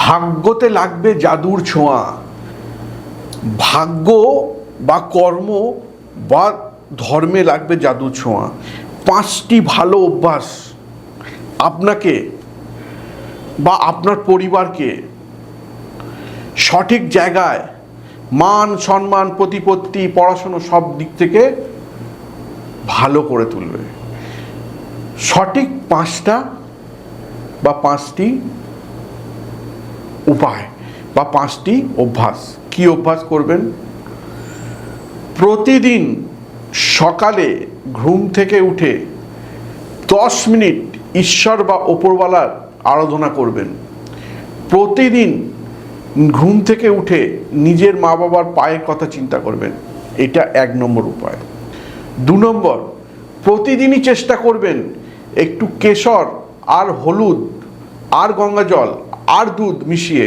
ভাগ্যতে লাগবে জাদুর ছোঁয়া। ভাগ্য বা কর্ম বা ধর্মে লাগবে জাদুর ছোঁয়া। পাঁচটি ভালো অভ্যাস আপনাকে বা আপনার পরিবারকে সঠিক জায়গায় মান, সম্মান, প্রতিপত্তি, পড়াশুনো সব দিক থেকে ভালো করে তুলবে। সঠিক পাঁচটা বা পাঁচটি উপায় বা পাঁচটি অভ্যাস। কি অভ্যাস করবেন? প্রতিদিন সকালে ঘুম থেকে উঠে দশ মিনিট ঈশ্বর বা ওপরওয়ালার আরাধনা করবেন। প্রতিদিন ঘুম থেকে উঠে নিজের মা বাবার পায়ের কথা চিন্তা করবেন। এটা এক নম্বর উপায়। দু নম্বর, প্রতিদিনই চেষ্টা করবেন একটু কেশর আর হলুদ আর গঙ্গা জল আর দুধ মিশিয়ে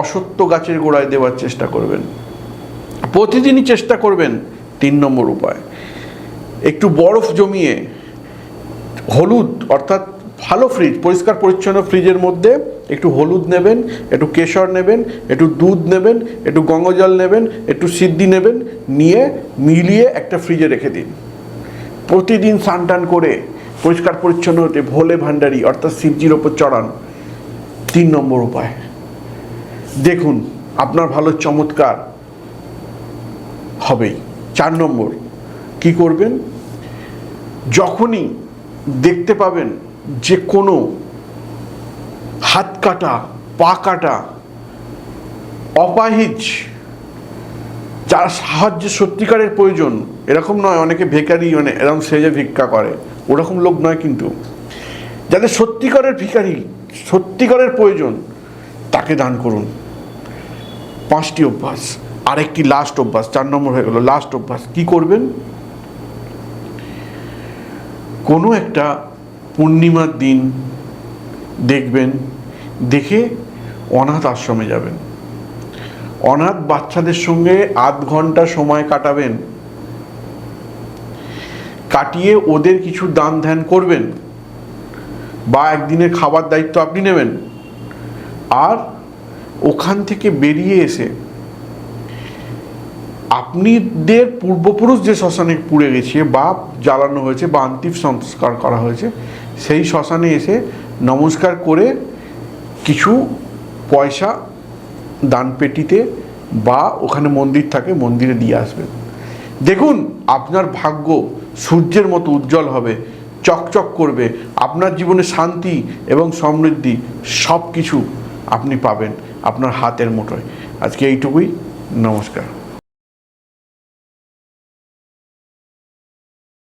অসত্য গাছের গোড়ায় দেওয়ার চেষ্টা করবেন। প্রতিদিনই চেষ্টা করবেন তিন নম্বর উপায়। একটু বরফ জমিয়ে হলুদ, অর্থাৎ ভালো ফ্রিজ, পরিষ্কার পরিচ্ছন্ন ফ্রিজের মধ্যে একটু হলুদ নেবেন, একটু কেশর নেবেন, একটু দুধ নেবেন, একটু গঙ্গজল নেবেন, একটু সিদ্ধি নেবেন, নিয়ে মিলিয়ে একটা ফ্রিজে রেখে দিন। প্রতিদিন স্নান টান করে পরিষ্কার পরিচ্ছন্ন হতে ভোলে ভান্ডারি অর্থাৎ শিবজির ওপর চড়ান তিন নম্বর উপায়। দেখুন, আপনার ভালো চমৎকার হবেই। চার নম্বর, কি করবেন? যখনই দেখতে পাবেন যে কোনো হাত কাটা, পা কাটা অপাহিজ, যার সাহায্যে সত্যিকারের প্রয়োজন, এরকম নয়, অনেকে মানে এরকম সেজে ভিক্ষা করে, ওরকম লোক নয় কিন্তু। যাদের সত্যিকারের ভিখারি সত্যিকারের প্রয়োজন, তাকে দান করুন। পাঁচটি অভ্যাস, আরেকটি লাস্ট অভ্যাস, চার নম্বর হয়ে গেল লাস্ট অভ্যাস। কি করবেন? কোনো একটা পূর্ণিমার দিন দেখবেন, দেখে অনাথ আশ্রমে যাবেন। অনাথ বাচ্চাদের সঙ্গে আধ ঘণ্টা সময় কাটাবেন। কাটিয়ে ওদের কিছু দান ধ্যান করবেন। বা একদিনের খাবার দায়িত্ব আপনি নেবেন। আর ওখান থেকে বেরিয়ে এসে আপনিদের পূর্বপুরুষ যে শ্মশানে পুড়ে গেছে বা জ্বালানো হয়েছে বা অন্তিম সংস্কার করা হয়েছে, সেই শ্মশানে এসে নমস্কার করে কিছু পয়সা দানপেটিতে বা ওখানে মন্দির থাকে মন্দিরে দিয়ে আসবেন। দেখুন, আপনার ভাগ্য সূর্যের মতো উজ্জ্বল হবে। চকচক করবে, আপনার জীবনে শান্তি এবং সমৃদ্ধি সব কিছু আপনি পাবেন আপনার হাতের মুঠোয়। আজকে এইটুকুই, নমস্কার।